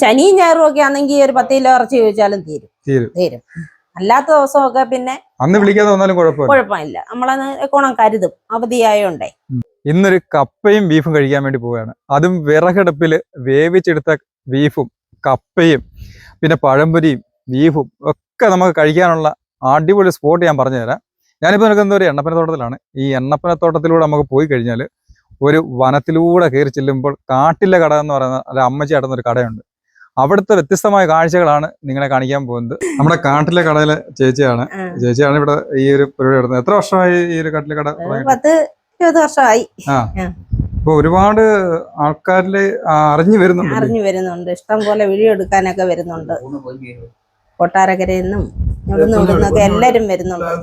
ശനിയും ഞായറും ഒക്കെ ആണെങ്കിൽ ഒരു പത്ത് കിലോ ഇറച്ചി ചോദിച്ചാലും തീരും. തീരും. അല്ലാത്ത ദിവസമൊക്കെ പിന്നെ അന്ന് വിളിക്കാതെ വന്നാലും കുഴപ്പമില്ല. നമ്മളന്ന് എക്കോണം കരുതും. അവധിയായോണ്ടേ. ഇന്നൊരു കപ്പയും ബീഫും കഴിക്കാൻ വേണ്ടി പോവുകയാണ്. അതും വിറകടുപ്പിൽ വേവിച്ചെടുത്ത ബീഫും കപ്പയും പിന്നെ പഴംപൊരിയും ബീഫും ഒക്കെ നമുക്ക് കഴിക്കാനുള്ള അടിപൊളി സ്പോട്ട് ഞാൻ പറഞ്ഞുതരാം ഞാനിപ്പോൾ നിൽക്കുന്ന ഒരു എണ്ണപ്പനത്തോട്ടത്തിലാണ്. ഈ എണ്ണപ്പനത്തോട്ടത്തിലൂടെ നമുക്ക് പോയി കഴിഞ്ഞാൽ ഒരു വനത്തിലൂടെ കയറി ചെല്ലുമ്പോൾ കാട്ടിലെ കട എന്ന് പറയുന്ന ഒരു അമ്മച്ചി നടന്ന ഒരു കടയുണ്ട്. അവിടുത്തെ വ്യത്യസ്തമായ കാഴ്ചകളാണ് നിങ്ങളെ കാണിക്കാൻ പോകുന്നത്. നമ്മുടെ കാട്ടിലെ കടയിലെ ചേച്ചിയാണ്. ചേച്ചിയാണ് ഇവിടെ ഈ ഒരു പരിപാടി നടത്തുന്നത്. എത്ര വർഷമായി ഈ ഒരു കാട്ടിലെ കട? പത്ത് ഇരുപത് വർഷമായി. ഇപ്പൊ ഒരുപാട് ആൾക്കാരിൽ അറിഞ്ഞു വരുന്നുണ്ട്. അറിഞ്ഞു വരുന്നുണ്ട്. ഇഷ്ടം പോലെ വീഡിയോ എടുക്കാനൊക്കെ വരുന്നുണ്ട്. കൊട്ടാരക്കരയിൽ നിന്നും ഇവിടുന്ന് ഇവിടുന്നൊക്കെ എല്ലാരും വരുന്നുണ്ട്.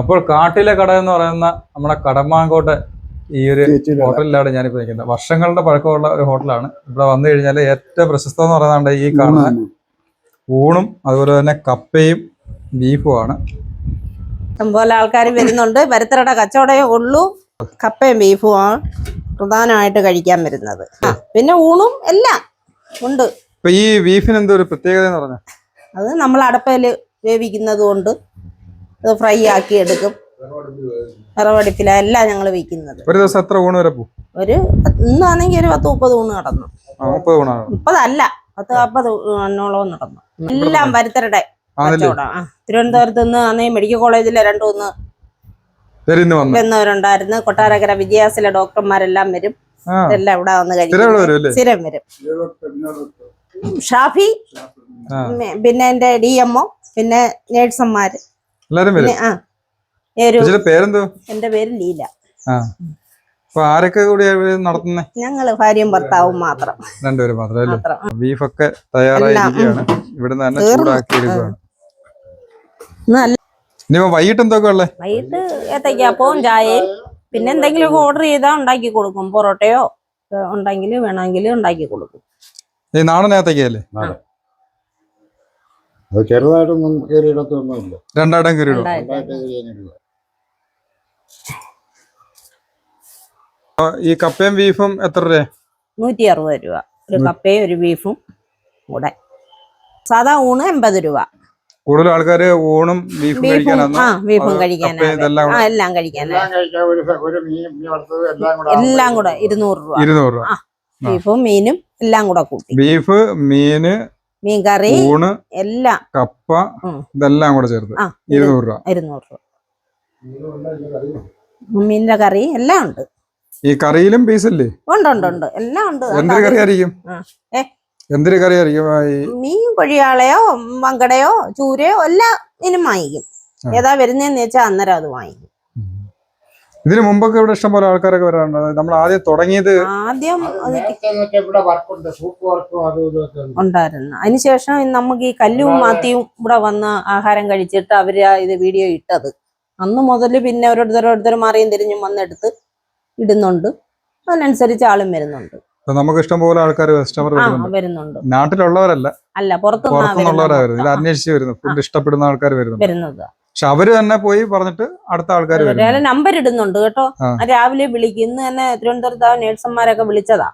അപ്പോൾ കാട്ടിലെ കട എന്ന് പറയുന്ന നമ്മുടെ കടമാങ്കോട്ടെ ഈ ഒരു ഹോട്ടലിലാണ് ഞാനിപ്പോ നിൽക്കുന്നത്. വർഷങ്ങളുടെ പഴക്കമുള്ള ഒരു ഹോട്ടലാണ്. ഇവിടെ വന്നു കഴിഞ്ഞാൽ ഏറ്റവും പ്രശസ്തം എന്ന് പറയുന്നത് ഈ കാണുന്ന ഊണും അതുപോലെ തന്നെ കപ്പയും ബീഫുമാണ് ഇഷ്ടം പോലെ ആൾക്കാർ വരുന്നുണ്ട്. പരത്തരയുടെ കച്ചവടമേ ഉള്ളൂ. കപ്പയും ബീഫുമാണ് പ്രധാനമായിട്ട് കഴിക്കാൻ വരുന്നത്. പിന്നെ ഊണും എല്ലാം ഉണ്ട്. ഇപ്പൊ ഈ ബീഫിന് എന്തോ ഒരു പ്രത്യേകത എന്ന് പറഞ്ഞാൽ അത് നമ്മൾ അടപ്പയിൽ വേവിക്കുന്നത് കൊണ്ട് അത് ഫ്രൈ ആക്കി എടുക്കും. വിറവടുപ്പില എല്ലാം ഞങ്ങൾ വിൽക്കുന്നത് ഒരു ദിവസം എത്ര ഊണ് വരെ പോകും? ഒരു ഇന്നാണെങ്കിൽ ഒരു പത്ത് മുപ്പത് ഊണ് നടന്നു. ആ, മുപ്പത് ഊണാണ് മുപ്പതല്ല പത്ത് നാൽപ്പത് എണ്ണോളം നടന്നു. എല്ലാം വരുത്തരുടെ തിരുവനന്തപുരത്ത് നിന്ന് അന്നേ മെഡിക്കൽ കോളേജിലെ രണ്ടു മൂന്ന് വന്നവരുണ്ടായിരുന്നു. കൊട്ടാരക്കര വിദ്യാസിലെ ഡോക്ടർമാരെല്ലാം വരും. എല്ലാം ഇവിടെ വന്ന് കഴിഞ്ഞു കഴിക്കും. സ്ഥിരം വരും ഷാഫി പിന്നെ എന്റെ ഡി എംഒ പിന്നെ നേഴ്സന്മാര് ആ. പേരെന്തോ? എന്റെ പേര് ലീല. ആരൊക്കെ കൂടി നടത്തുന്നേ? ഞങ്ങൾ ഭാര്യയും ഭർത്താവും മാത്രം. രണ്ടുപേരും മാത്രം ബീഫൊക്കെ തയ്യാറായിരിക്കുകയാണ്. ഇവിടുന്ന് തന്നെ. ചൂടാക്കി എടുക്കുകയാണ് ഇനിയിപ്പോ വൈകിട്ട് എന്തൊക്കെ ഉള്ളേ? വൈകിട്ട് ഏത്തയ്ക്കാപ്പവും ചായയും പിന്നെ എന്തെങ്കിലും ഓർഡർ ചെയ്താൽ ഉണ്ടാക്കി കൊടുക്കും. പൊറോട്ടയോ ഉണ്ടെങ്കിലും ഉണ്ടെങ്കിൽ വേണമെങ്കിൽ ഉണ്ടാക്കി കൊടുക്കും. ഈ നാടൻ ഏത്തക്കല്ലേ ചെറുതായിട്ടൊന്നും കയറിയിടത്തൊന്നുമില്ല കയറിയിടും ഈ കപ്പയും ബീഫും എത്ര രൂപ നൂറ്റി അറുപത് രൂപ. ഒരു കപ്പയും ഒരു ബീഫും കൂടെ. സാധാ ഊണ് എൺപത് രൂപ. കൂടുതൽ ആൾക്കാര് ഊണും ബീഫും ബീഫും കഴിക്കാനാണ്? ആ ബീഫും ആ എല്ലാം കഴിക്കാനാ എല്ലാം ഒരു സ- ഒരു മീൻ മീൻ എല്ലാം കൂടെ എല്ലാം കൂടെ ഇരുന്നൂറ് രൂപ. ഇരുന്നൂറ് രൂപ. ബീഫും മീനും എല്ലാം കൂടെ കൂട്ടി. ബീഫ് മീന് മീൻ കറി ഊണ് എല്ലാം. കപ്പ ഇതെല്ലാം കൂടെ ചേർത്ത്. ഇരുന്നൂറ് രൂപ. ഇരുന്നൂറ് രൂപ. മീനിന്റെ കറി എല്ലാം ഉണ്ട്. ഈ കറിയിലും പീസില്ലേ ഉണ്ട് ഉണ്ട് ഉണ്ട്. എല്ലാം ഉണ്ട്. എന്തൊരു കറി. ആയിരിക്കും? എന്തൊരു കറി ആയിരിക്കും മീൻ കൊഴിയാളയോ മങ്കടയോ ചൂരയോ എല്ലാം ഇതിനും വാങ്ങിക്കും. ഏതാ വരുന്നതെന്ന് വെച്ചാൽ അന്നേരം അത് വാങ്ങിക്കും. ഇതിന് മുമ്പൊക്കെ ഇവിടെ ഇഷ്ടംപോലെ ആൾക്കാരൊക്കെ വരാറുണ്ട്. നമ്മൾ ആദ്യം തുടങ്ങിയത് ആദ്യം ഉണ്ടായിരുന്നു. അതിനുശേഷം നമുക്ക് ഈ കല്ലും മാത്തിയും ഇവിടെ വന്ന് ആഹാരം കഴിച്ചിട്ട് അവർ ഇത് വീഡിയോ ഇട്ടത്. അന്ന് മുതൽ പിന്നെ ഓരോരുത്തരോരുത്തരും മാറിയും തിരിഞ്ഞും വന്നെടുത്ത് ഇടുന്നുണ്ട്. അതിനനുസരിച്ച് ആളും വരുന്നുണ്ട്. നമുക്ക് ഇഷ്ടംപോലെ ആൾക്കാർ കസ്റ്റമർ വരുന്നുണ്ട്. നാട്ടിലുള്ളവരല്ല. അല്ല പുറത്തുനിന്നാ പുറത്തുനിന്നുള്ളവരാ വരുന്നത്. അന്വേഷിച്ച് വരുന്നു. ഫുഡ് ഇഷ്ടപ്പെടുന്ന ആൾക്കാർ വരുന്നത്. പക്ഷെ അവർ തന്നെ പോയി പറഞ്ഞിട്ട് അടുത്ത ആൾക്കാർ വരും നമ്പർ ഇടുന്നുണ്ട് കേട്ടോ. രാവിലെ വിളിക്കും. ഇന്ന് തന്നെ തിരുവനന്തപുരത്ത് ആ നേഴ്സന്മാരൊക്കെ വിളിച്ചതാ.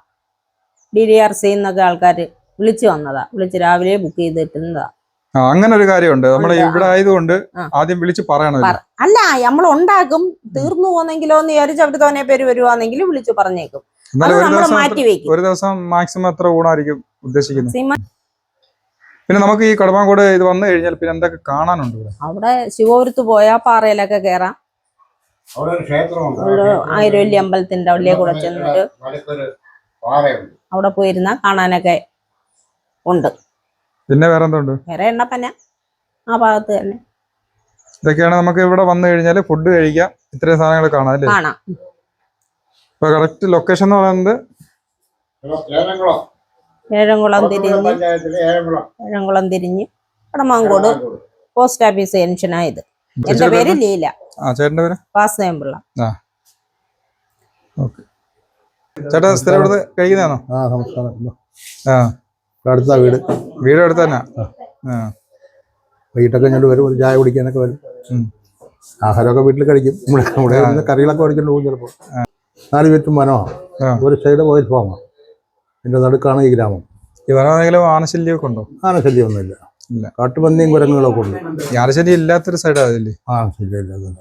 ഡി ഡി ആർ സി എന്നൊക്കെ ആൾക്കാർ വിളിച്ചു വന്നതാ. വിളിച്ച് രാവിലെ ബുക്ക് ചെയ്തിട്ടുന്നതാ. അങ്ങനെ ഒരു കാര്യമുണ്ട്. നമ്മൾ ഇവിടെ ആയതുകൊണ്ട് ആദ്യം വിളിച്ച് പറയണത് അല്ല നമ്മൾ ഉണ്ടാക്കും തീർന്നു പോന്നെങ്കിലോ എന്ന് വിചാരിച്ച് അവർ തോനെ പേര് വരുവാണെങ്കിൽ വിളിച്ചു പറഞ്ഞേക്കും. ഒരു ദിവസം മാക്സിമം എത്ര ഊണായിരിക്കും ഉദ്ദേശിക്കുന്നത്? പിന്നെ നമുക്ക് ഈ കടമാങ്കോട് ഇത് വന്നു കഴിഞ്ഞാൽ പിന്നെ എന്തൊക്കെ കാണാനുണ്ട് അവിടെ ശിവപുരത്ത് പോയാ പാറയിലൊക്കെ കേറാം. അവിടെ ഒരു ക്ഷേത്രമുണ്ട്. ആ ഒരു ആയിരവല്ലി അമ്പലത്തിന്റെ അവിടെ കൂടെ ചെന്നിട്ട് അവിടെ പോയിരുന്ന കാണാനൊക്കെ ഉണ്ട്. പിന്നെ വേറെ എന്തുണ്ട് വേറെ എണ്ണപ്പന. ആ ഭാഗത്ത് തന്നെ. ഇതൊക്കെയാണ് നമുക്ക് ഇവിടെ വന്നു കഴിഞ്ഞാൽ ഫുഡ് കഴിക്കാം. ഇത്രയും സാധനങ്ങൾ കാണാം അല്ലേ? കാണാം. ഇപ്പൊ കറക്റ്റ് ലൊക്കേഷൻ എന്ന് പറയുന്നത്? ഏഴംകുളം. തിരിഞ്ഞ്. ഏഴംകുളം. തിരിഞ്ഞ്. കടമാങ്കോട് പോസ്റ്റ് ഓഫീസ് ജംഗ്ഷനായത് എന്റെ പേര് ലീല. ആ ചേട്ടന്റെ പേര്? വാസുദേവൻപിള്ള. ഓക്കെ. ചേട്ടാ സ്ഥിരം ഇവിടുന്ന് കഴിക്കുന്നതാണോ? ആ നമസ്കാരം. ആ. അടുത്ത വീട്. വീട് അടുത്ത് തന്നെ ആ. വൈകിട്ടൊക്കെ ഞങ്ങൾ വരും ഒരു ചായ കുടിക്കാനൊക്കെ വരും. ആഹാരമൊക്കെ വീട്ടിൽ കഴിക്കും. നമ്മുടെ നമ്മുടെ കറികളൊക്കെ കഴിച്ചിട്ട് പോകും ചിലപ്പോൾ നാല് ചുറ്റും വനമാണ് ഒരു സൈഡ് പോയി ഫാമാണ് എന്റെ നടുക്കാണ് ഈ ഗ്രാമം. ഈ വനമാണെങ്കിലും ആനശല്യമൊക്കെ ഉണ്ടോ? ആനശല്യമൊന്നുമില്ല. ഇല്ല. കാട്ടുപന്നിയും കുരങ്ങുകളൊക്കെ ഉണ്ട്. ഈ ആനശല്യം ഇല്ലാത്തൊരു സൈഡാ അതില്ലേ ആ ശല്യമില്ല അതല്ല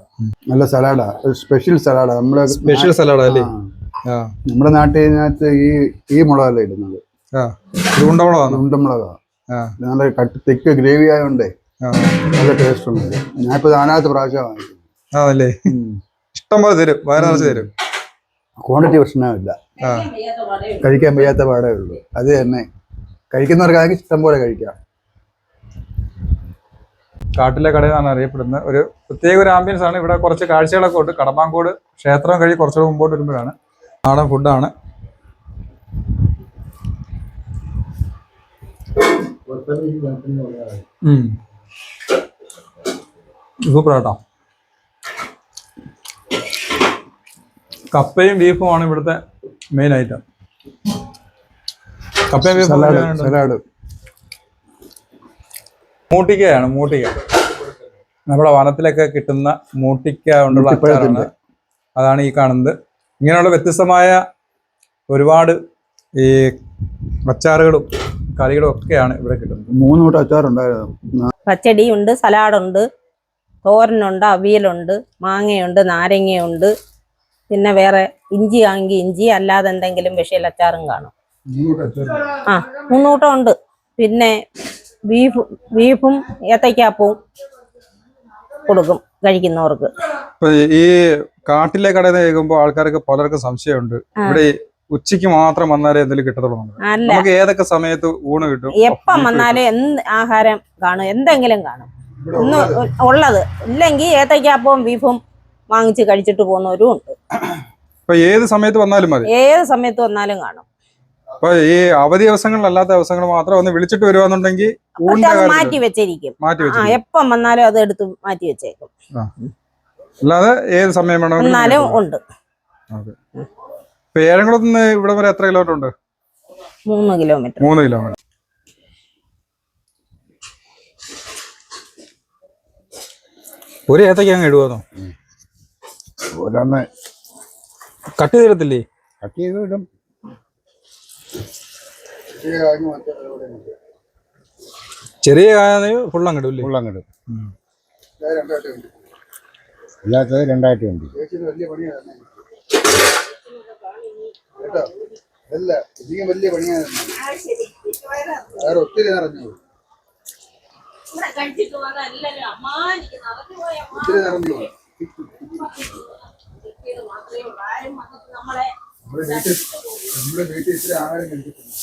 നല്ല സലാഡാ. സ്പെഷ്യൽ സലാഡാ. നമ്മളെ സ്പെഷ്യൽ സലാഡാ അല്ലേ? നമ്മുടെ നാട്ടിനകത്ത് ഈ ഈ മുളകല്ല ഇടുന്നത്. ആ. ചൂണ്ടമുളകാണ് ഉണ്ടമുളകാ. ആ. നല്ല കട്ട് തെക്ക് ഗ്രേവി ആയതുകൊണ്ടേ നല്ല ടേസ്റ്റ് ഉണ്ട്. ഞാനിപ്പോ നാലാമത്തെ പ്രാവശ്യം വാങ്ങിക്കുന്നത് അതല്ലേ ഇഷ്ടം പോലെ തരും. വയറിറച്ച് തരും. ക്വാണ്ടിറ്റി പ്രശ്നമില്ല. കഴിക്കാൻ വയ്യാത്ത പാടേ ഉള്ളൂ. അത് തന്നെ. കഴിക്കുന്നവർക്കാണെങ്കിൽ ഇഷ്ടം പോലെ കഴിക്കാം. കാട്ടിലെ കട അറിയപ്പെടുന്ന അറിയപ്പെടുന്നത്. ഒരു പ്രത്യേക ഒരു ആംബിയൻസ് ആണ്. ഇവിടെ കുറച്ച് കാഴ്ചകളൊക്കെ ഉണ്ട്. കടമ്പാങ്കോട് ക്ഷേത്രം കഴിഞ്ഞ് കുറച്ചുകൂടെ മുമ്പോട്ട് വരുമ്പോഴാണ്. നാടൻ ഫുഡാണ് സൂപ്പർ കേട്ടോ കപ്പയും ബീഫും ആണ് ഇവിടുത്തെ മെയിൻ ഐറ്റം കപ്പയും ബീഫും സലാഡ് മൂട്ടിക്കയാണ് മൂട്ടിക്ക. നമ്മുടെ വനത്തിലൊക്കെ കിട്ടുന്ന മൂട്ടിക്ക കൊണ്ടുള്ള അച്ചാറാണ് അതാണ് ഈ കാണുന്നത്. ഇങ്ങനെയുള്ള വ്യത്യസ്തമായ ഒരുപാട് ഈ അച്ചാറുകളും കറികളും ഒക്കെയാണ് ഇവിടെ കിട്ടുന്നത്. മൂന്ന് കൂട്ടം അച്ചാറുണ്ടായിരുന്നു. പച്ചടിയുണ്ട് സലാഡുണ്ട് തോരനുണ്ട് അവിയലുണ്ട് മാങ്ങയുണ്ട് നാരങ്ങയുണ്ട്. പിന്നെ വേറെ ഇഞ്ചി ആങ്കി ഇഞ്ചി അല്ലാതെ എന്തെങ്കിലും വിഷയിൽ അച്ചാറും കാണും. ആ മൂന്നൂട്ടം ഉണ്ട്. പിന്നെ ബീഫ് ബീഫും ഏത്തയ്ക്കാപ്പവും കൊടുക്കും കഴിക്കുന്നവർക്ക്. ഈ കാട്ടിലെ കടയിൽ നിന്ന് കേൾക്കുമ്പോൾ ആൾക്കാർക്ക് പലർക്കും സംശയമുണ്ട്. ഇവിടെ ഉച്ചയ്ക്ക് മാത്രം വന്നാലേ എന്തെങ്കിലും കിട്ടത്തുള്ളൂ നമുക്ക്. ഏതൊക്കെ സമയത്ത് ഊണ് കിട്ടും? എപ്പം വന്നാലേ എന്ത് ആഹാരം കാണും എന്തെങ്കിലും കാണും. ഒന്ന് ഉള്ളത്. ഇല്ലെങ്കിൽ ഏത്തയ്ക്കാപ്പവും ബീഫും വാങ്ങിച്ച് കഴിച്ചിട്ട് പോകുന്നവരും ഉണ്ട്. ഇപ്പൊ ഏത് സമയത്ത് വന്നാലും മതി. ഏത് സമയത്ത് വന്നാലും കാണും. അപ്പൊ ഈ അവധി ദിവസങ്ങളിലല്ലാത്ത ദിവസങ്ങൾ മാത്രം ഒന്ന് വിളിച്ചിട്ട് വരുവാന്നുണ്ടെങ്കിൽ മാറ്റി വെച്ചിരിക്കും. എപ്പം വന്നാലും അത് എടുത്ത് മാറ്റി വെച്ചേക്കും. അല്ലാതെ ഏത് സമയം വേണമെങ്കിലും കിട്ടും. ഉണ്ട്. നിന്ന് ഇവിടെ വരെ എത്ര കിലോമീറ്റർ ഉണ്ട്? മൂന്ന് കിലോമീറ്റർ മൂന്ന് കിലോമീറ്റർ ഒരു ഏത്തയ്ക്ക് അങ്ങ് ഇടുവാന്നോ ഒരെണ്ണ കട്ട് ചെയ്തിടത്തില്ലേ? കട്ട് ചെയ്ത് ഇടും. ചെറിയ കായ ഫുൾ അങ്ങ് ഇടും ഇല്ലേ ഉള്ളങ്ങട് ഇല്ലാത്തത് രണ്ടായിട്ട് ഉണ്ട് അല്ല ഇതിന് വലിയ പണിയാണ്. വേറെ ഒത്തിരി നിറഞ്ഞു ഒത്തിരി നിറഞ്ഞു നമ്മുടെ വീട്ടിൽ നമ്മുടെ വീട്ടിൽ ഇത്തിരി ആഹാരം കഴിച്ചിട്ടുണ്ട്